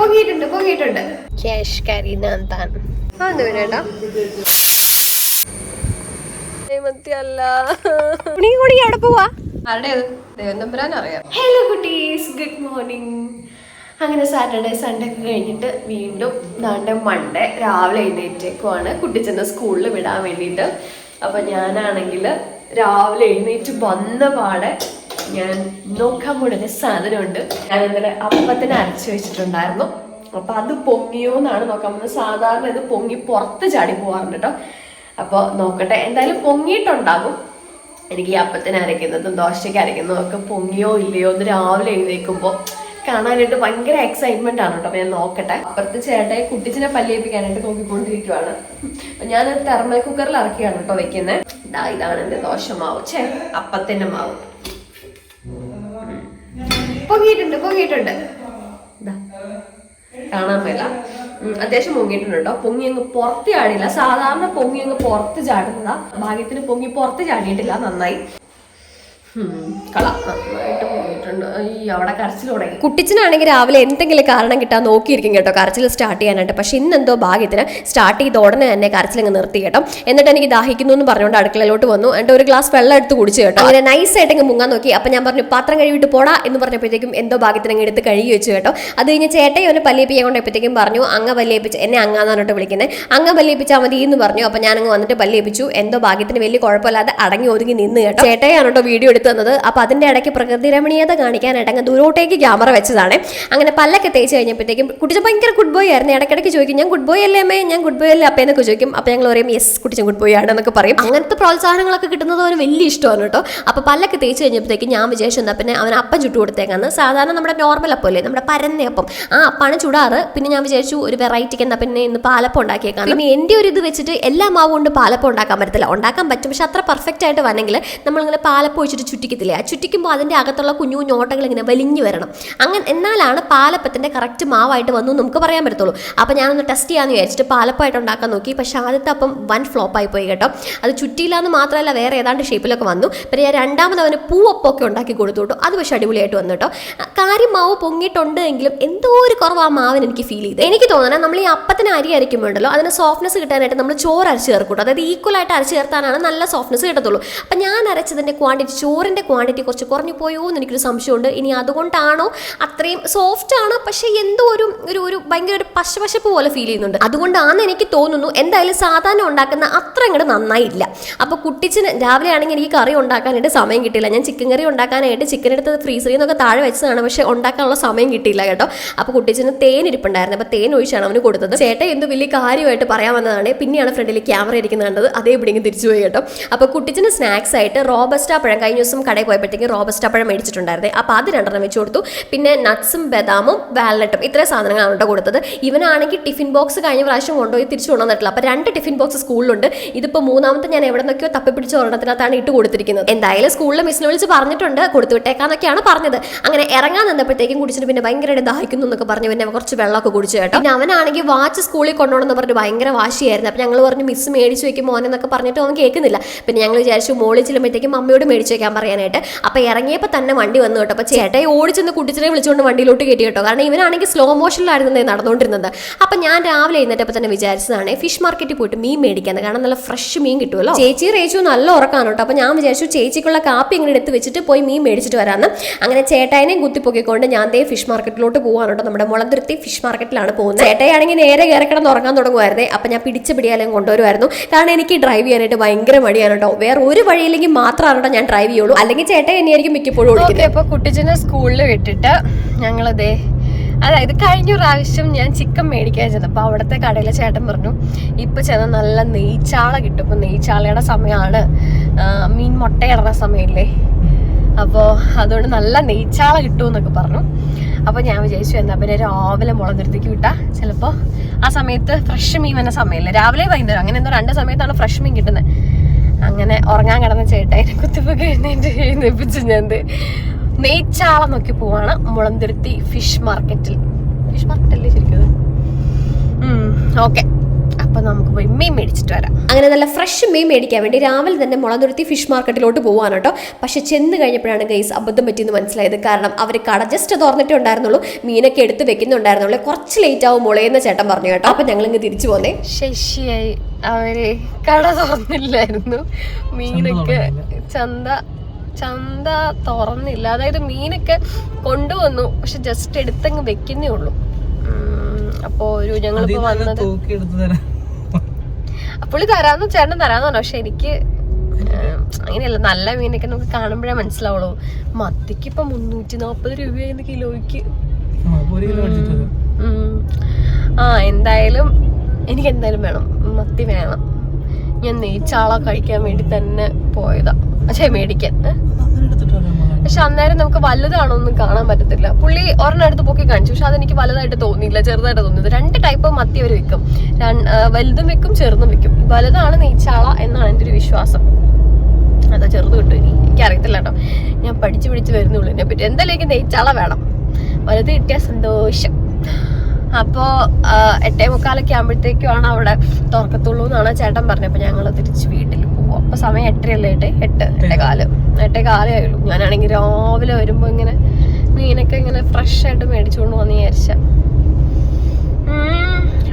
പൊങ്ങിയിട്ടുണ്ട് പൊങ്ങിയിട്ടുണ്ട്. Cash കറി നാന്താൻ അതൊന്നും അല്ല കുണി കുണി അവിടെ പോവാ. ആരുടേത് ദേവനമ്പരാൻ അറിയാം. ഹലോ കുട്ടീസ് ഗുഡ് മോർണിംഗ് അങ്ങനെ സാറ്റർഡേ സൺഡേ ഒക്കെ കഴിഞ്ഞിട്ട് വീണ്ടും നാണ്ടെ മൺഡേ രാവിലെ എഴുന്നേറ്റേക്കുവാണ്. കുട്ടിച്ചെന്നെ സ്കൂളിൽ വിടാൻ വേണ്ടിയിട്ട്. അപ്പൊ ഞാനാണെങ്കിൽ രാവിലെ എഴുന്നേറ്റ് വന്ന പാടെ ഞാൻ നോക്കാൻ പോകുന്ന സാധനമുണ്ട്. ഞാൻ ഇന്നലെ അപ്പത്തിനെ അരച്ചു വെച്ചിട്ടുണ്ടായിരുന്നു. അപ്പൊ അത് പൊങ്ങിയോ എന്നാണ് നോക്കാൻ പോകുന്നത്. സാധാരണ ഇത് പൊങ്ങി പുറത്ത് ചാടി പോവാറുണ്ട് കേട്ടോ. അപ്പോൾ നോക്കട്ടെ എന്തായാലും പൊങ്ങിയിട്ടുണ്ടാകും. എനിക്ക് ഈ അപ്പത്തിന് അരയ്ക്കുന്നതും ദോശയ്ക്ക് അരയ്ക്കുന്നതും ഒക്കെ പൊങ്ങിയോ ഇല്ലയോ എന്ന് രാവിലെ എഴുന്നേൽക്കുമ്പോൾ കാണാനായിട്ട് ഭയങ്കര എക്സൈറ്റ്മെന്റ് ആണ് കേട്ടോ. ഞാൻ നോക്കട്ടെ. അപ്പുറത്ത് ചേട്ടയെ കുട്ടിച്ചിനെ പല്ലേപ്പിക്കാനായിട്ട് നോക്കിക്കൊണ്ടിരിക്കുവാണ്. അപ്പൊ ഞാൻ തെർമൽ കുക്കറിൽ ഇറക്കിയാണ് കേട്ടോ വെക്കുന്നത് ഇതാ ഇതാണ് എന്റെ ദോശ മാവ് ചേ അപ്പത്തിന്റെ മാവ്. പൊങ്ങിയിട്ടുണ്ട് പൊങ്ങിയിട്ടുണ്ട്. കാണാൻ മേല. അത്യാവശ്യം പൊങ്ങിയിട്ടുണ്ട് കേട്ടോ. പൊങ്ങി അങ്ങ് പുറത്ത് ചാടിയില്ല. സാധാരണ പൊങ്ങി അങ്ങ് പുറത്ത് ചാടുന്നതാ. ഭാഗ്യത്തിന് പൊങ്ങി പുറത്ത് ചാടിയിട്ടില്ല നന്നായി. കുട്ടിച്ചനാണെങ്കിൽ രാവിലെ എന്തെങ്കിലും കാരണം കിട്ടാൻ നോക്കിയിരിക്കും കേട്ടോ. കരച്ചിൽ സ്റ്റാർട്ട് ചെയ്യാനായിട്ട്. പക്ഷെ ഇന്നെന്തോ ഭാഗ്യത്തിന് സ്റ്റാർട്ട് ചെയ്ത ഉടനെ തന്നെ കരച്ചിൽ അങ്ങ് നിർത്തി കേട്ടോ. എന്നിട്ട് എനിക്ക് ദാഹിക്കുന്നു എന്ന് പറഞ്ഞുകൊണ്ട് അടുക്കളയിലോട്ട് വന്നു. എന്നിട്ട് ഒരു ഗ്ലാസ് വെള്ളം എടുത്ത് കുടിച്ചു കേട്ടോ. അങ്ങനെ നൈസ് ആയിട്ട് അങ്ങ് മുങ്ങാൻ നോക്കി. അപ്പൊ ഞാൻ പറഞ്ഞു പാത്രം കഴുകിയിട്ട് പോടാ എന്ന് പറഞ്ഞപ്പോഴത്തേക്കും എന്തോ ഭാഗ്യത്തിന് അങ്ങ് എടുത്ത് കഴുകി വെച്ചു കേട്ടോ. അത് കഴിഞ്ഞ് ചേട്ടയെ അവനെ പല്ലിപ്പിക്കാൻ കൊണ്ടപ്പോഴത്തേക്കും പറഞ്ഞു അങ്ങ പല്ലിപ്പിച്ച് എന്നെ അങ്ങാന്ന് വിളിക്കുന്നത് അങ്ങ പല്ലിപ്പിച്ചാൽ മതി എന്ന് പറഞ്ഞു. അപ്പൊ ഞാൻ അങ്ങ് വന്നിട്ട് പല്ലിപ്പിച്ചു. എന്തോ ഭാഗ്യത്തിന് വലിയ കുഴപ്പമില്ലാതെ അടങ്ങി ഒതുങ്ങി നിന്ന് കേട്ടോ. ചേട്ടയാണ് കേട്ടോ വീഡിയോ എടുത്തു തന്നത് അപ്പോൾ അതിന്റെ ഇടയ്ക്ക് പ്രകൃതി രമണീയത കാണിക്കാനായിട്ട് അങ്ങ് ദൂരോട്ടേക്ക് ക്യാമറ വെച്ചതാണ്. അങ്ങനെ പല്ലൊക്കെ തേച്ച് കഴിഞ്ഞപ്പോഴത്തേക്കും കുട്ടിച്ച ഭയങ്കര ഗുഡ് ബോയ് ആയിരുന്നു. ഇടയ്ക്കിടയ്ക്ക് ചോദിക്കും ഞാൻ ഗുഡ് ബോയ് അല്ലേ അമ്മേ? ഞാൻ ഗുഡ് ബോയ് അല്ലേ? അപ്പേ എന്നൊക്കെ ചോദിക്കും. അപ്പോൾ ഞങ്ങൾ പറയും യെസ് കുട്ടിച്ച ഗുഡ് ബോയ് ആണ് എന്നൊക്കെ പറയും. അങ്ങനത്തെ പ്രോത്സാഹനങ്ങളൊക്കെ കിട്ടുന്നത് അവന് വലിയ ഇഷ്ടമാണ് കേട്ടോ. അപ്പോൾ പല്ലൊക്കെ തേച്ച് കഴിഞ്ഞപ്പോഴത്തേക്കും ഞാൻ വിചാരിച്ചു എന്നാൽ പിന്നെ അവൻ അപ്പം ചുട്ടു കൊടുത്തേക്കാന്ന്. സാധാരണ നമ്മുടെ നോർമൽ അപ്പം അല്ലേ? നമ്മുടെ പരന്ന അപ്പം. ആ അപ്പാണ് ചുടാറ്. പിന്നെ ഞാൻ വിചാരിച്ചു ഒരു വെറൈറ്റിക്ക് എന്നാൽ പിന്നെ ഇന്ന് പാലപ്പം ഉണ്ടാക്കിയേക്കാം പിന്നെ എന്റെ ഒരു ഇത് വെച്ചിട്ട് എല്ലാ മാവും കൊണ്ട് പാലപ്പം ഉണ്ടാക്കാൻ പറ്റത്തില്ല. ഉണ്ടാക്കാൻ പറ്റും പക്ഷെ അത്ര പെർഫെക്റ്റ് ആയിട്ട് വന്നെങ്കിൽ നമ്മളിങ്ങനെ പാലപ്പം ഒഴിച്ചിട്ട് ചുറ്റിക്കത്തില്ലേ? ആ ചുറ്റിക്കുമ്പോൾ അതിന്റെ അകത്തുള്ള കുഞ്ഞു കുഞ്ഞു ഓട്ടകൾ ഇങ്ങനെ വലിഞ്ഞു വരണം. അങ്ങനെ എന്നാലാണ് പാലപ്പത്തിന്റെ കറക്റ്റ് മാവായിട്ട് വന്നു നമുക്ക് പറയാൻ പറ്റത്തുള്ളൂ. അപ്പോൾ ഞാനൊന്ന് ടെസ്റ്റ് ചെയ്യാമെന്ന് വിചാരിച്ചിട്ട് പാലപ്പായിട്ട് ഉണ്ടാക്കാൻ നോക്കി. പക്ഷേ ആദ്യത്തെ അപ്പം വൻ ഫ്ലോപ്പായി പോയി കേട്ടോ. അത് ചുറ്റിയില്ലാന്ന് മാത്രമല്ല വേറെ ഏതാണ്ട് ഷേപ്പിലൊക്കെ വന്നു. പിന്നെ ഞാൻ രണ്ടാമത് അവന് പൂവപ്പൊക്കെ ഉണ്ടാക്കി കൊടുത്തു കേട്ടോ. അത് പക്ഷേ അടിപൊളിയായിട്ട് വന്നു കേട്ടോ. കാര്യം മാവ് പൊങ്ങിയിട്ടുണ്ട് എങ്കിലും എന്തോ ഒരു കുറവ് ആ മാവിന് എനിക്ക് ഫീൽ ചെയ്തു. എനിക്ക് തോന്നുന്നത് നമ്മൾ ഈ അപ്പത്തിന് അരി അരയ്ക്കുമ്പോഴല്ലോ അതിന് സോഫ്റ്റ്നെസ് കിട്ടാനായിട്ട് നമ്മൾ ചോറ് അരച്ച് ചേർക്കൂട്ടോ. അതായത് ഈക്വൽ ആയിട്ട് അരച്ച് ചേർത്താനാണ് നല്ല സോഫ്റ്റ്നെസ് കിട്ടത്തുള്ളൂ. അപ്പം ഞാൻ അരച്ചതിന്റെ ക്വാണ്ടിറ്റി ചോറിന്റെ ക്വാണ്ടിറ്റി കുറച്ച് കുറഞ്ഞു പോയോ എന്ന് എനിക്കൊരു സംശയമുണ്ട്. ഇനി അതുകൊണ്ടാണോ അത്രയും സോഫ്റ്റ് ആണ്? പക്ഷേ എന്തോ ഒരു ഒരു ഒരു ഭയങ്കര ഒരു പശപശപ്പ് പോലെ ഫീൽ ചെയ്യുന്നുണ്ട്. അതുകൊണ്ടാണെന്ന് എനിക്ക് തോന്നുന്നു എന്തായാലും സാധാരണ ഉണ്ടാക്കുന്ന അത്ര അങ്ങോട്ട് നന്നായില്ല. അപ്പോൾ കുട്ടിച്ചിന് രാവിലെ ആണെങ്കിൽ എനിക്ക് കറി ഉണ്ടാക്കാനായിട്ട് സമയം കിട്ടിയില്ല. ഞാൻ ചിക്കൻ കറി ഉണ്ടാക്കാനായിട്ട് ചിക്കൻ എടുത്ത് ഫ്രീസറിൽ നിന്നൊക്കെ താഴെ വെച്ചതാണ്. പക്ഷേ ഉണ്ടാക്കാനുള്ള സമയം കിട്ടിയില്ല കേട്ടോ. അപ്പോൾ കുട്ടിച്ചിന് തേൻ ഇരിപ്പുണ്ടായിരുന്നു. അപ്പോൾ തേൻ ഒഴിച്ചാണ് അവന് കൊടുത്തത്. ചേട്ടൻ എന്ത് വലിയ കാര്യമായിട്ട് പറയാൻ വന്നതാണ്. പിന്നെയാണ് ഫ്രണ്ടിൽ ക്യാമറ ഇരിക്കുന്നത് കണ്ടത്. അതേ ഇവിടെ തിരിച്ചു പോയി കേട്ടോ. അപ്പോൾ കുട്ടിച്ചിന് സ്നാക്സ് ആയിട്ട് റോബസ്റ്റ പഴം. കഴിഞ്ഞ ദിവസം കടയിൽ പോയപ്പോഴത്തേക്കും റോബസ്റ്റ് പഴം മേടിച്ചിട്ടുണ്ടായിരുന്നേ. അപ്പോൾ അത് രണ്ടെണ്ണം വെച്ച് കൊടുത്തു. പിന്നെ നട്ട്സും ബദാമും വാൽനട്ടും. ഇത്രയും സാധനങ്ങളാണ് കേട്ടോ കൊടുത്തത്. ഇവനാണെങ്കിൽ ടിഫിൻ ബോക്സ് കഴിഞ്ഞ പ്രാവശ്യം കൊണ്ടുപോയി തിരിച്ചു കൊണ്ടുവന്നിട്ടില്ല അപ്പോൾ രണ്ട് ടിഫിൻ ബോക്സ് സ്കൂളിലുണ്ട്. ഇതിപ്പോൾ മൂന്നാമത്തെ ഞാൻ എവിടെ നിന്നൊക്കെയോ തപ്പിപ്പിടിച്ച ഒരെണ്ണത്തിനകത്താണ് ഇട്ട് കൊടുത്തിരിക്കുന്നത്. എന്തായാലും സ്കൂളിലെ മിസ്സിനെ വിളിച്ച് പറഞ്ഞിട്ടുണ്ട്. കൊടുത്തു വിട്ടേക്കാന്നൊക്കെയാണ് പറഞ്ഞത്. അങ്ങനെ ഇറങ്ങാൻ നിന്നപ്പോഴത്തേക്കും കുടിച്ചിട്ട് പിന്നെ ഭയങ്കരമായിട്ട് ദാഹിക്കുന്നു എന്നൊക്കെ പറഞ്ഞു പിന്നെ കുറച്ച് വെള്ളമൊക്കെ കുടിച്ചു കേട്ടോ. പിന്നെ അവനാണെങ്കിൽ വാച്ച് സ്കൂളിൽ കൊണ്ടുപോകണമെന്ന് പറഞ്ഞിട്ട് ഭയങ്കര വാശിയായിരുന്നു. അപ്പോൾ ഞങ്ങൾ പറഞ്ഞു മിസ് മേടിച്ച് വയ്ക്കും മോനെന്നൊക്കെ പറഞ്ഞിട്ട് അവൻ കേൾക്കുന്നില്ല. പിന്നെ ഞങ്ങൾ വിചാരിച്ചു മോളിൽ ചെല്ലുമ്പോഴത്തേക്കും അമ്മയോട് മേടിച്ച് വെക്കാൻ പറയാനായിട്ട്. അപ്പോൾ ഇറങ്ങിയപ്പോൾ തന്നെ വണ്ടി വന്നു കേട്ടോ. അപ്പോൾ ചേട്ടായി ഓടിച്ചെന്ന് കുട്ടിച്ചിനെ വിളിച്ചുകൊണ്ട് വണ്ടിയിലോട്ട് കയറ്റി കേട്ടോ. കാരണം ഇവനാണെങ്കിൽ സ്ലോ മോഷനിലായിരുന്നു നടന്നുകൊണ്ടിരുന്നത് അപ്പം ഞാൻ രാവിലെ എഴുന്നേറ്റപ്പോൾ തന്നെ വിചാരിച്ചതാണ് ഫിഷ് മാർക്കറ്റിൽ പോയിട്ട് മീൻ മേടിക്കാന്ന് കാരണം നല്ല ഫ്രഷ് മീൻ കിട്ടുമല്ലോ ചേച്ചി റേച്ചു നല്ല ഉറക്കാണ് കേട്ടോ. അപ്പോൾ ഞാൻ വിചാരിച്ചു ചേച്ചിക്കുള്ള കാപ്പി ഇങ്ങനെ എടുത്ത് വെച്ചിട്ട് പോയി മീൻ മേടിച്ചിട്ട് വരാമെന്ന് അങ്ങനെ ചേട്ടായനെ കുത്തിപ്പൊക്കിക്കൊണ്ട് ഞാൻ ദേ ഫിഷ് മാർക്കറ്റിലോട്ട് പോകാൻ കേട്ടോ. നമ്മുടെ മുളന്തുരുത്തി ഫിഷ് മാർക്കറ്റിലാണ് പോകുന്നത്. ചേട്ടായാണെങ്കിൽ നേരെ കയറി ഉറങ്ങാൻ തുടങ്ങുമായിരുന്നേ അപ്പം ഞാൻ പിടിച്ച് പിടിയാലും കൊണ്ടുവരുമായിരുന്നു. കാരണം എനിക്ക് ഡ്രൈവ് ചെയ്യാനായിട്ട് ഭയങ്കര മടിയാണ് കേട്ടോ. വേറെ ഒരു വഴിയില്ലെങ്കിൽ മാത്രമാണ് കേട്ടോ ഞാൻ ഡ്രൈവ് ചെയ്യുള്ളൂ. അല്ലെങ്കിൽ ചേട്ടൻ എന്നെയായിരിക്കും മിക്കപ്പോഴും വിളിക്കുന്നത്. അപ്പോൾ കുട്ടിച്ചനെ സ്കൂളിൽ വിട്ടിട്ട് ഞങ്ങളതേ അതായത് കഴിഞ്ഞ പ്രാവശ്യം ഞാൻ ചിക്കൻ മേടിക്കാൻ ചെന്നപ്പോൾ അവിടുത്തെ കടയിലെ ചേട്ടൻ പറഞ്ഞു ഇപ്പം ചെന്ന നല്ല നെയ്ച്ചാള കിട്ടും. ഇപ്പം നെയ്ച്ചാളയുടെ സമയമാണ് മീൻ മുട്ടയിടുന്ന സമയമില്ലേ അപ്പോൾ അതുകൊണ്ട് നല്ല നെയ്ച്ചാള കിട്ടും എന്നൊക്കെ പറഞ്ഞു. അപ്പോൾ ഞാൻ വിചാരിച്ചു എന്നാൽ പിന്നെ രാവിലെ മുളന്തിരത്തേക്ക് വിട്ടാൽ ചിലപ്പോൾ ആ സമയത്ത് ഫ്രഷ് മീൻ വന്ന സമയമില്ല രാവിലെ വൈകുന്നേരം. അങ്ങനെ എന്തോ രണ്ട് സമയത്താണ് ഫ്രഷ് മീൻ കിട്ടുന്നത് അങ്ങനെ ഉറങ്ങാൻ കിടന്ന ചേട്ടായിനെ കുത്തിപ്പൊക്കെ എഴുന്നേറ്റ് എഴുന്നേപ്പിച്ച് ഞാൻ നെയ്ച്ചാളം നോക്കി പോവാണ്. മുളന്തിരുത്തി ഫിഷ് മാർക്കറ്റിൽ. ഫിഷ് മാർക്കറ്റല്ലേ ശരിക്കും ഓക്കെ. അപ്പൊ നമുക്ക് പോയി മീൻ മേടിച്ചിട്ട് വരാം. അങ്ങനെ നല്ല ഫ്രഷ് മീൻ മേടിക്കാൻ വേണ്ടി രാവിലെ തന്നെ മുളന്തുരുത്തി ഫിഷ് മാർക്കറ്റിലോട്ട് പോവാണ് കേട്ടോ. പക്ഷെ ചെന്ന് കഴിഞ്ഞപ്പോഴാണ് ഗൈസ് അബദ്ധം പറ്റിയെന്ന് മനസ്സിലായത്. കാരണം അവർ കട ജസ്റ്റ് തുറന്നിട്ടേ ഉണ്ടായിരുന്നുള്ളൂ. മീനൊക്കെ എടുത്ത് വെക്കുന്നുണ്ടായിരുന്നുള്ളൂ. കുറച്ച് ലേറ്റ് ആവും മുളയെന്ന് ചേട്ടൻ പറഞ്ഞു കേട്ടോ. അപ്പൊ ഞങ്ങൾ ഇങ്ങ് തിരിച്ചു പോന്നേ. ശശിയായി അവർ കട തുറന്നില്ലായിരുന്നു. മീനൊക്കെ ചന്ത ചന്ത തുറന്നില്ല. അതായത് മീനൊക്കെ കൊണ്ടുവന്നു. പക്ഷെ ജസ്റ്റ് എടുത്തങ്ങ് വെക്കുന്നേ ഉള്ളൂ. അപ്പോ ഒരു ഞങ്ങളിപ്പോ വന്നത് പുള്ളി തരാന്ന് ചേട്ടൻ തരാന്ന് പറഞ്ഞു. പക്ഷെ എനിക്ക് അങ്ങനെയല്ല. നല്ല മീനൊക്കെ നമുക്ക് കാണുമ്പോഴേ മനസ്സിലാവുള്ളൂ. മത്തിക്ക് ഇപ്പൊ മുന്നൂറ്റി നാപ്പത് രൂപയായിരുന്നു കിലോയ്ക്ക്. ആ, എന്തായാലും എനിക്ക് എന്തായാലും വേണം. മത്തി വേണം. ഞാൻ നെയ്ച്ചാള കഴിക്കാൻ വേണ്ടി തന്നെ പോയതാ. പക്ഷേ മേടിക്കാൻ ഏ? അങ്ങനെ എടുത്തിട്ട് വരാം മോളെ. പക്ഷെ അന്നേരം നമുക്ക് വലുതാണോ ഒന്നും കാണാൻ പറ്റത്തില്ല. പുള്ളി ഒരെണ്ണം എടുത്ത് പൊക്കി കാണിച്ചു. പക്ഷെ അതെനിക്ക് വലുതായിട്ട് തോന്നിയില്ല ചെറുതായിട്ട് തോന്നിയത് രണ്ട് ടൈപ്പ് മത്തി അവർ വെക്കും. വലുതും വെക്കും ചെറുതും വെക്കും. വലുതാണ് നെയ്ച്ചാള എന്നാണ് എന്റെ ഒരു വിശ്വാസം. അതാ ചെറുത് കിട്ടും ഇനി എനിക്കറിയത്തില്ല കേട്ടോ. ഞാൻ പഠിച്ചു പിടിച്ച് വരുന്നുള്ളൂ. എന്നെ പറ്റി എന്തായാലും നെയ്ച്ചാള വേണം. വലുത് കിട്ടിയ സന്തോഷം. അപ്പോൾ എട്ടേ മുക്കാലൊക്കെ ആകുമ്പോഴത്തേക്കുമാണ് അവിടെ തുറക്കത്തുള്ളൂ എന്നാണ് ചേട്ടൻ പറഞ്ഞത്. അപ്പോൾ ഞങ്ങൾ തിരിച്ച് വീട്ടിൽ അപ്പോൾ സമയം എട്ടരയല്ലേ ഏട്ടെ? എട്ട് എട്ടേ. കാൽ. എട്ടേ കാലേ ആയുള്ളൂ. ഞാനാണെങ്കിൽ രാവിലെ വരുമ്പോൾ ഇങ്ങനെ മീനൊക്കെ ഇങ്ങനെ ഫ്രഷ് ആയിട്ട് മേടിച്ചുകൊണ്ട് വന്ന് വിചാരിച്ച.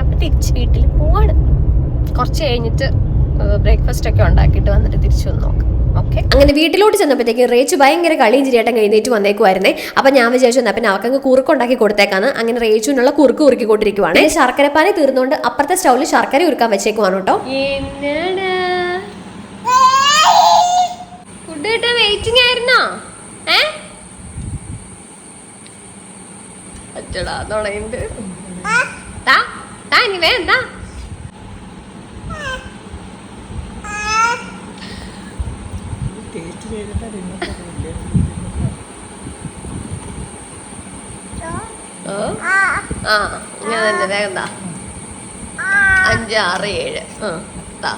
അപ്പം തിരിച്ച് വീട്ടിൽ പോവാണ്. കുറച്ച് കഴിഞ്ഞിട്ട് ബ്രേക്ക്ഫാസ്റ്റ് ഒക്കെ ഉണ്ടാക്കിയിട്ട് വന്നിട്ട് തിരിച്ചു വന്ന് നോക്കാം. ഓക്കെ? അങ്ങനെ വീട്ടിലോട്ട് ചെന്നപ്പോഴത്തേക്ക് റേച്ച് ഭയങ്കര കളിയും ചിരിയാട്ടം കഴിഞ്ഞിട്ട് വന്നേക്കുമായിരുന്നേ അപ്പൊ ഞാൻ വിചാരിച്ചു എന്നാ പിന്നെ അവർക്ക് കുറുക്ക് ഉണ്ടാക്കി കൊടുത്തേക്കാന്ന്. അങ്ങനെ റേച്ചുവിനുള്ള കുറുക്ക് ഉറുക്കിക്കൊണ്ടിരിക്കുവാണ് ശർക്കരപ്പാനി തീർന്നുകൊണ്ട് അപ്പുറത്തെ സ്റ്റൗവിൽ ശർക്കര ഉരുക്കാൻ വെച്ചേക്കുവാണ് കേട്ടോ. ഫുഡ് കിട്ടാൻ വെയിറ്റിംഗ് ആയിരുന്നോ? ഏ? അച്ചടാ തുടങ്ങിണ്ട് താ ഇനി വേണ്ടാ ആ ഞാൻ തന്നെ വേഗം അഞ്ച് ആറ് ഏഴ്. ആ താ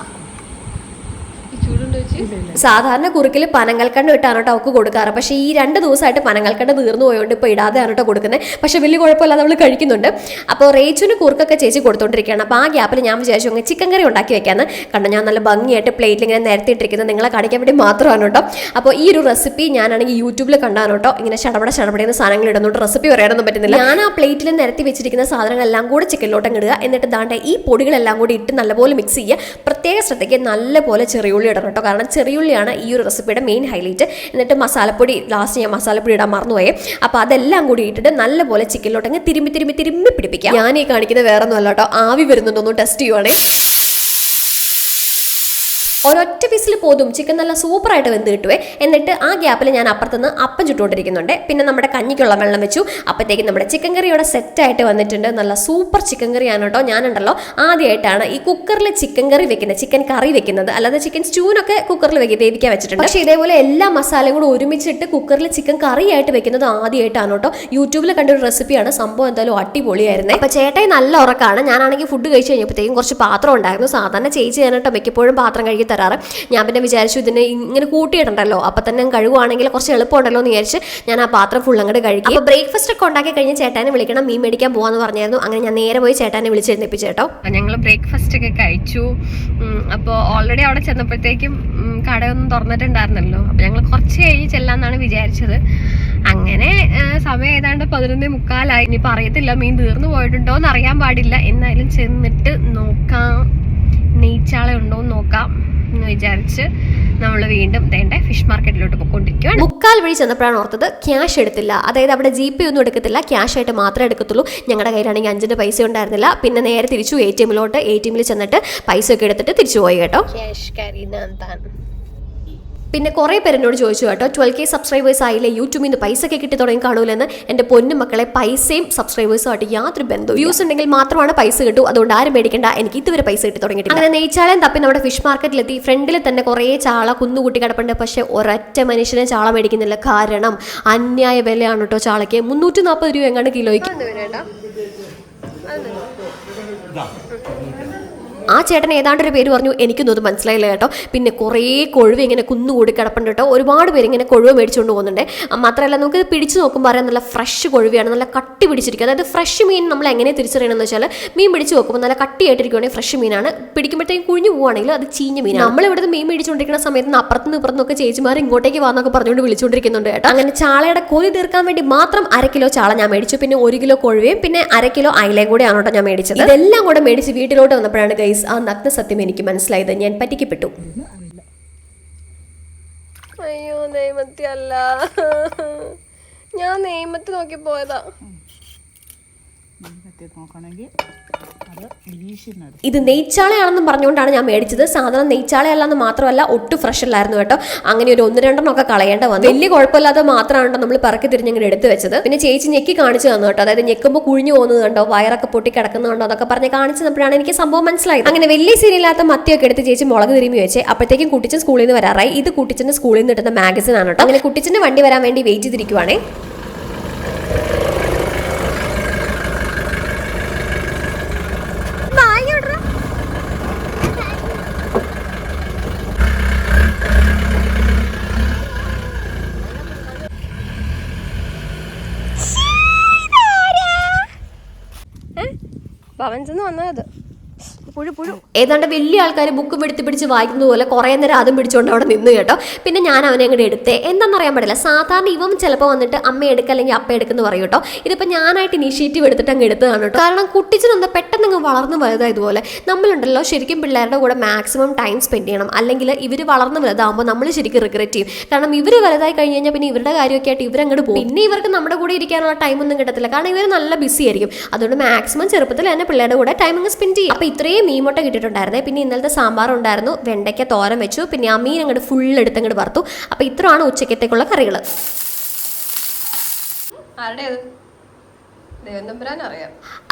സാധാരണ കുറുക്കിൽ പനങ്ങൽക്കണ്ട് ഇട്ടാണ് കേട്ടോ അവൾക്ക് കൊടുക്കാറ്. പക്ഷെ ഈ രണ്ട് ദിവസമായിട്ട് പനങ്ങൽക്കണ്ട് തീർന്നു പോയോണ്ട് ഇപ്പോൾ ഇടാതെയാണ് കേട്ടോ കൊടുക്കുന്നത്. പക്ഷെ വലിയ കുഴപ്പമില്ലാതെ അവൾ കഴിക്കുന്നുണ്ട്. അപ്പോൾ റേച്ചുവിന് കുറുക്കൊക്കെ ചേച്ചി കൊടുത്തോണ്ടിരിക്കുകയാണ്. അപ്പോൾ ആ ഗ്യാപ്പിൽ ഞാൻ വിചാരിച്ചു അങ്ങ് ചിക്കൻ കറി ഉണ്ടാക്കി വെക്കാന്ന്. കണ്ടോ ഞാൻ നല്ല ഭംഗിയായിട്ട് പ്ലേറ്റിൽ ഇങ്ങനെ നിരത്തിയിട്ടിരിക്കുന്നത് നിങ്ങളെ കാണിക്കാൻ വേണ്ടി മാത്രമാണ് കേട്ടോ അപ്പോൾ ഈ ഒരു റെസിപ്പി ഞാനാണെങ്കിൽ യൂട്യൂബിൽ കണ്ടാണ് കേട്ടോ ഇങ്ങനെ ചടപട ചടപടയുന്ന സാധനങ്ങൾ ഇടുന്നുണ്ട് റെസിപ്പി പറയാനൊന്നും പറ്റുന്നില്ല. ഞാൻ ആ പ്ലേറ്റിൽ നിരത്തി വെച്ചിരിക്കുന്ന സാധനങ്ങളെല്ലാം കൂടെ ചിക്കനിലോട്ട് ഇടുക. എന്നിട്ട് ദാണ്ട ഈ പൊടികളെല്ലാം കൂടി ഇട്ട് നല്ലപോലെ മിക്സ് ചെയ്യുക. പ്രത്യേക ശ്രദ്ധയ്ക്ക് നല്ലപോലെ ചെറിയുള്ളി ഇടണം കേട്ടോ. കാരണം ചെറിയുള്ളിയാണ് ഈ ഒരു റെസിപ്പിയുടെ മെയിൻ ഹൈലൈറ്റ് എന്നിട്ട് മസാലപ്പൊടി ലാസ്റ്റ് ഞാൻ മസാലപ്പൊടി ഇടാൻ മറന്നുപോയേ. അപ്പോൾ അതെല്ലാം കൂടി ഇട്ടിട്ട് നല്ലപോലെ ചിക്കനിലോട്ടങ്ങ് തിരുമ്പി തിരുമ്പി തിരുമ്പി പിടിപ്പിക്കാം ഞാൻ ഈ കാണിക്കുന്നത് വേറെ ഒന്നും അല്ല കേട്ടോ. ആവി വരുന്നുണ്ടോന്ന് ടെസ്റ്റ് ചെയ്യുവാണേ. ഒരൊറ്റ പീസിൽ പോതും ചിക്കൻ നല്ല സൂപ്പറായിട്ട് വെന്ത് കിട്ടുവേ. എന്നിട്ട് ആ ഗ്യാപ്പിൽ ഞാൻ അപ്പുറത്തുനിന്ന് അപ്പം ചുട്ടുകൊണ്ടിരിക്കുന്നുണ്ട്. പിന്നെ നമ്മുടെ കഞ്ഞിക്കുള്ള വെള്ളം വെച്ചു. അപ്പോഴത്തേക്കും നമ്മുടെ ചിക്കൻ കറി ഇവിടെ സെറ്റായിട്ട് വന്നിട്ടുണ്ട്. നല്ല സൂപ്പർ ചിക്കൻ കറിയാണ് കേട്ടോ. ഞാനുണ്ടല്ലോ. ആദ്യമായിട്ടാണ് ഈ കുക്കറിൽ ചിക്കൻ കറി വെക്കുന്നത് ചിക്കൻ കറി വെക്കുന്നത്. അല്ലാതെ ചിക്കൻ സ്റ്റൂനൊക്കെ കുക്കറിൽ വെക്കി വേവിക്കാൻ വെച്ചിട്ടുണ്ട്. പക്ഷേ ഇതേപോലെ എല്ലാ മസാലയും കൂടെ ഒരുമിച്ചിട്ട് കുക്കറിൽ ചിക്കൻ കറിയായിട്ട് വെക്കുന്നത് ആദ്യമായിട്ടാണ് കേട്ടോ. യൂട്യൂബിൽ കണ്ട ഒരു റെസിപ്പിയാണ് സംഭവം എന്തായാലും അടിപൊളിയായിരുന്നേ. അപ്പോൾ ചേട്ടായി നല്ല ഉറക്കാണ്. ഞാനാണെങ്കിൽ ഫുഡ് കഴിച്ച് കഴിഞ്ഞപ്പോഴത്തേക്കും കുറച്ച് പാത്രം ഉണ്ടായിരുന്നു. സാധാരണ ചേച്ചി ഞാൻ മിക്കപ്പോഴും പാത്രം കഴുകി തരാറ്. ഞാൻ പിന്നെ വിചാരിച്ചു ഇതിനെ ഇങ്ങനെ കൂട്ടിയിട്ടുണ്ടല്ലോ അപ്പം തന്നെ കഴുകുവാണെങ്കിൽ കുറച്ച് എളുപ്പമുണ്ടല്ലോ എന്ന് വിചാരിച്ച് ഞാൻ ആ പാത്രം ഫുൾ അങ്ങോട്ട് കഴുകി. അപ്പോൾ ബ്രേക്ക്ഫാസ്റ്റ് ഒക്കെ ഉണ്ടാക്കി കഴിഞ്ഞ് ചേട്ടാനെ വിളിക്കണം മീൻ മേടിക്കാൻ പോകാന്ന് പറഞ്ഞായിരുന്നു. അങ്ങനെ ഞാൻ നേരെ പോയി ചേട്ടാനെ വിളിച്ചെഴുന്നേപ്പിച്ചു കേട്ടോ. ഞങ്ങൾ ബ്രേക്ക്ഫാസ്റ്റ് ഒക്കെ കഴിച്ചു. അപ്പോൾ ഓൾറെഡി അവിടെ ചെന്നപ്പോഴത്തേക്കും കടയൊന്നും തുറന്നിട്ടുണ്ടായിരുന്നല്ലോ. അപ്പോൾ ഞങ്ങൾ കുറച്ച് കഴിഞ്ഞ് ചെല്ലാന്നാണ് വിചാരിച്ചത്. അങ്ങനെ സമയം ഏതാണ്ട് പതിനൊന്ന് മുക്കാലായി. ഇനി പറയത്തില്ല മീൻ തീർന്നു പോയിട്ടുണ്ടോ എന്ന് അറിയാൻ പാടില്ല. എന്നാലും ചെന്നിട്ട് നോക്കാം. നെയ്ച്ചാളെ ഉണ്ടോ എന്ന് നോക്കാം. എന്ന് വിചാരിച്ച് നമ്മൾ വീണ്ടും തേണ്ട ഫിഷ് മാർക്കറ്റിലോട്ട് പോയിക്കൊണ്ടിരിക്കുകയാണ് മുക്കാൽ വഴി ചെന്നപ്പോഴാണ് ഓർത്തത് ക്യാഷ് എടുത്തില്ല. അതായത് അവിടെ ജി പേ ഒന്നും എടുക്കത്തില്ല. ക്യാഷ് ആയിട്ട് മാത്രമേ എടുക്കത്തുള്ളൂ. ഞങ്ങളുടെ കയ്യിലാണെങ്കിൽ അഞ്ചിന്റെ പൈസ ഉണ്ടായിരുന്നില്ല. പിന്നെ നേരെ തിരിച്ചു എ ടി എമ്മിലോട്ട് എ ടി എമ്മിൽ ചെന്നിട്ട് പൈസ ഒക്കെ എടുത്തിട്ട് തിരിച്ചു പോയി കേട്ടോ. ക്യാഷ് കാരി പിന്നെ കുറേ പേര് എന്നോട് ചോദിച്ചു കേട്ടോ ട്വൽവ് കെ സബ്സ്ക്രൈബേഴ്സ് ആയില്ലേ യൂട്യൂബിൽ നിന്ന് പൈസ ഒക്കെ കിട്ടി തുടങ്ങി കാണൂലെന്ന്. എന്റെ പൊന്നു മക്കളെ പൈസയും സബ്സ്ക്രൈബേഴ്സും ആയിട്ട് യാതൊരു ബന്ധവും വ്യൂസ് ഉണ്ടെങ്കിൽ മാത്രമാണ് പൈസ കിട്ടൂ അതുകൊണ്ട് ആരും മേടിക്കേണ്ട എനിക്ക് ഇതുവരെ പൈസ കിട്ടി തുടങ്ങിയിട്ടില്ല. അങ്ങനെ നെയ്ച്ചാളയും തപ്പി നമ്മുടെ ഫിഷ് മാർക്കറ്റിലെത്തി ഫ്രണ്ടിൽ തന്നെ കുറേ ചാള കുന്നുകൂട്ടി കിടപ്പുണ്ട്. പക്ഷേ ഒരൊറ്റ മനുഷ്യനെ ചാള മേടിക്കുന്നില്ല. കാരണം അന്യായ വിലയാണ് കേട്ടോ ചാളയ്ക്ക്. മുന്നൂറ്റി നാൽപ്പത് രൂപ എങ്ങാണ്ട് കിലോയ്ക്ക്. ആ ചേട്ടൻ ഏതാണ്ട് ഒരു പേര് പറഞ്ഞു എനിക്കൊന്നും അത് മനസ്സിലായില്ല കേട്ടോ. പിന്നെ കുറേ കൊഴുവ് ഇങ്ങനെ കുന്നുകൂടി കിടപ്പുണ്ട് കേട്ടോ. ഒരുപാട് പേര് ഇങ്ങനെ കൊഴുവ മേടിച്ചുകൊണ്ട് പോകുന്നുണ്ട്. മാത്രമല്ല നമുക്ക് ഇത് പിടിച്ചു നോക്കുമ്പോൾ അറിയാം നല്ല ഫ്രഷ് കൊഴുവയാണ് നല്ല കട്ടി പിടിച്ചിരിക്കുക അതായത് ഫ്രഷ് മീൻ നമ്മൾ എങ്ങനെ തിരിച്ചറിയണമെന്ന് വെച്ചാൽ മീൻ പിടിച്ച് നോക്കുമ്പോൾ നല്ല കട്ടിയായിട്ടിരിക്കുകയാണെങ്കിൽ ഫ്രഷ് മീനാണ്. പിടിക്കുമ്പോഴത്തേക്കും കുഴിഞ്ഞു പോവുകയാണെങ്കിൽ അത് ചീഞ്ഞ മീനാണ്. നമ്മൾ ഇവിടുന്ന് മീൻ മേടിച്ചുകൊണ്ടിരിക്കുന്ന സമയത്ത് അപ്പുറത്ത് നിന്ന് അപ്പുറത്തുനിന്ന് ഇപ്പുറത്തുനിന്നൊക്കെ ചേച്ചിമാർ ഇങ്ങോട്ടേക്ക് വന്നൊക്കെ പറഞ്ഞുകൊണ്ട് വിളിച്ചുകൊണ്ടിരിക്കുന്നുണ്ട് കേട്ടോ. അങ്ങനെ ചാളയുടെ കൊതി തീർക്കാൻ വേണ്ടി മാത്രം അര കിലോ ചാള ഞാൻ മേടിച്ചു. പിന്നെ ഒരു കിലോ കൊഴുവയും പിന്നെ അര കിലോ അയലയും കൂടെയാണ് കേട്ടോ ഞാൻ മേടിച്ചത്. ഇതെല്ലാം കൂടെ മേടിച്ച് വീട്ടിലോട്ട് വന്നപ്പോഴാണ് ഗൈസ് ആ നഗ്ന സത്യം എനിക്ക് മനസ്സിലായത് ഞാൻ പറ്റിക്കപ്പെട്ടു. അയ്യോ നെയ്മത്തിയല്ല ഞാൻ നെയ്മത്ത് നോക്കി പോയതാ. നോക്കണമെങ്കിൽ ഇത് നെയ്ച്ചാളയാണെന്ന് പറഞ്ഞുകൊണ്ടാണ് ഞാൻ മേടിച്ചത്. സാധാരണ നെയ്ച്ചാളയല്ലെന്ന് മാത്രമല്ല ഒട്ട് ഫ്രഷ് അല്ലായിരുന്നു കേട്ടോ. അങ്ങനെ ഒരു ഒന്ന് രണ്ടെണ്ണം ഒക്കെ കളയേണ്ട വന്നു. വലിയ കുഴപ്പമില്ലാതെ മാത്രമാണ് നമ്മൾ പറക്കി തിരിഞ്ഞിങ്ങനെ എടുത്ത് വെച്ചത്. പിന്നെ ചേച്ചി ഞെക്കി കാണിച്ചു തന്നു കേട്ടോ. അതായത് ഞെക്കുമ്പോൾ കുഴിഞ്ഞു പോകുന്നത് കണ്ടോ? വയറൊക്കെ പൊട്ടി കിടക്കുന്നുണ്ടോ എന്നൊക്കെ പറഞ്ഞ് കാണിച്ചു തന്നപ്പോഴാണ് എനിക്ക് സംഭവം മനസ്സിലായത്. അങ്ങനെ വലിയ സീനില്ലാത്ത മത്തിയൊക്കെ എടുത്ത് ചേച്ചി മുളക് തിരുമ്പി വെച്ചേ അപ്പോഴത്തേക്കും കുട്ടിച്ചൻ സ്കൂളിൽ നിന്ന് വരാറായി. ഇത് കുട്ടിച്ചന്റെ സ്കൂളിൽ നിന്ന് കിട്ടുന്ന മാഗസിൻ ആണ് കേട്ടോ. അങ്ങനെ കുട്ടിച്ചന്റെ വണ്ടി വരാൻ വേണ്ടി വെയിറ്റ് ചെയ്തിരിക്കുവാണേ. ഭവൻസെന്ന് വന്നത് പുഴു പുഴു ഏതാണ്ട് വലിയ ആൾക്കാർ ബുക്ക് പിടിച്ച് പിടിച്ച് വായിക്കുന്നത് പോലെ കുറേ നേരം അതും പിടിച്ചുകൊണ്ട് അവിടെ നിന്ന് കേട്ടോ. പിന്നെ ഞാൻ അവനെ അങ്ങോട്ട് എടുത്തേ. എന്താണെന്നറിയാൻ പറ്റില്ല സാധാരണ ഇവൻ ചിലപ്പോൾ വന്നിട്ട് അമ്മ എടുക്കുക അല്ലെങ്കിൽ അപ്പ എടുക്കുന്നു പറയും കേട്ടോ. ഇതിപ്പോൾ ഞാനായിട്ട് ഇനീഷ്യേറ്റീവ് എടുത്തിട്ട് അങ്ങ് എടുത്തതാണ് കേട്ടോ. കാരണം കുട്ടിച്ചിനൊന്ന് പെട്ടെന്ന് അങ്ങ് വളർന്ന് വലുതായതുപോലെ നമ്മളുണ്ടല്ലോ ശരിക്കും പിള്ളേരുടെ കൂടെ മാക്സിമം ടൈം സ്പെൻഡ് ചെയ്യണം. അല്ലെങ്കിൽ ഇവർ വളർന്ന് വലുതാകുമ്പോൾ നമ്മൾ ശരിക്കും റിഗ്രറ്റ് ചെയ്യും. കാരണം ഇവർ വലുതായി കഴിഞ്ഞ് കഴിഞ്ഞാൽ പിന്നെ ഇവരുടെ കാര്യമൊക്കെ ആയിട്ട് ഇവരങ്ങോട്ട് പോകും. പിന്നെ ഇവർക്ക് നമ്മുടെ കൂടെ ഇരിക്കാനുള്ള ടൈമൊന്നും കിട്ടത്തില്ല. കാരണം ഇവർ നല്ല ബിസി ആയിരിക്കും. അതുകൊണ്ട് മാക്സിമം ചെറുപ്പത്തിൽ തന്നെ പിള്ളേരുടെ കൂടെ ടൈം അങ്ങ് സ്പെൻഡ് ചെയ്യും. അപ്പോൾ ഇത്രയും മീൻമുട്ട കിട്ടിയിട്ടുണ്ടായിരുന്നേ. പിന്നെ ഇന്നലത്തെ സാമ്പാർ ഉണ്ടായിരുന്നു. വെണ്ടയ്ക്ക തോരൻ വെച്ചു. പിന്നെ ആ മീൻ അങ്ങോട്ട് ഫുൾ എടുത്ത് അങ്ങോട്ട് വറുത്തു. അപ്പോൾ ഇത്രയാണ് ഉച്ചക്കത്തേക്കുള്ള കറികൾ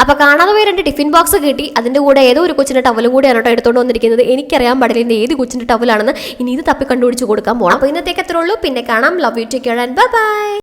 അപ്പൊ കാണാതെ പോയി രണ്ട് ടിഫിൻ ബോക്സ് കിട്ടി. അതിന്റെ കൂടെ ഏതോ ഒരു കൊച്ചിന്റെ ടവലും കൂടെയാണ് കേട്ടോ എടുത്തോണ്ട് വന്നിരിക്കുന്നത്. എനിക്കറിയാൻ പാടില്ല ഇത് ഏത് കൊച്ചിന്റെ ടവലാണെന്ന്. ഇനി ഇത് തപ്പി കണ്ടുപിടിച്ച് കൊടുക്കാൻ പോകണം അപ്പൊ ഇന്നത്തേക്ക് എത്ര ഉള്ളൂ. പിന്നെ കാണാം. Love you take by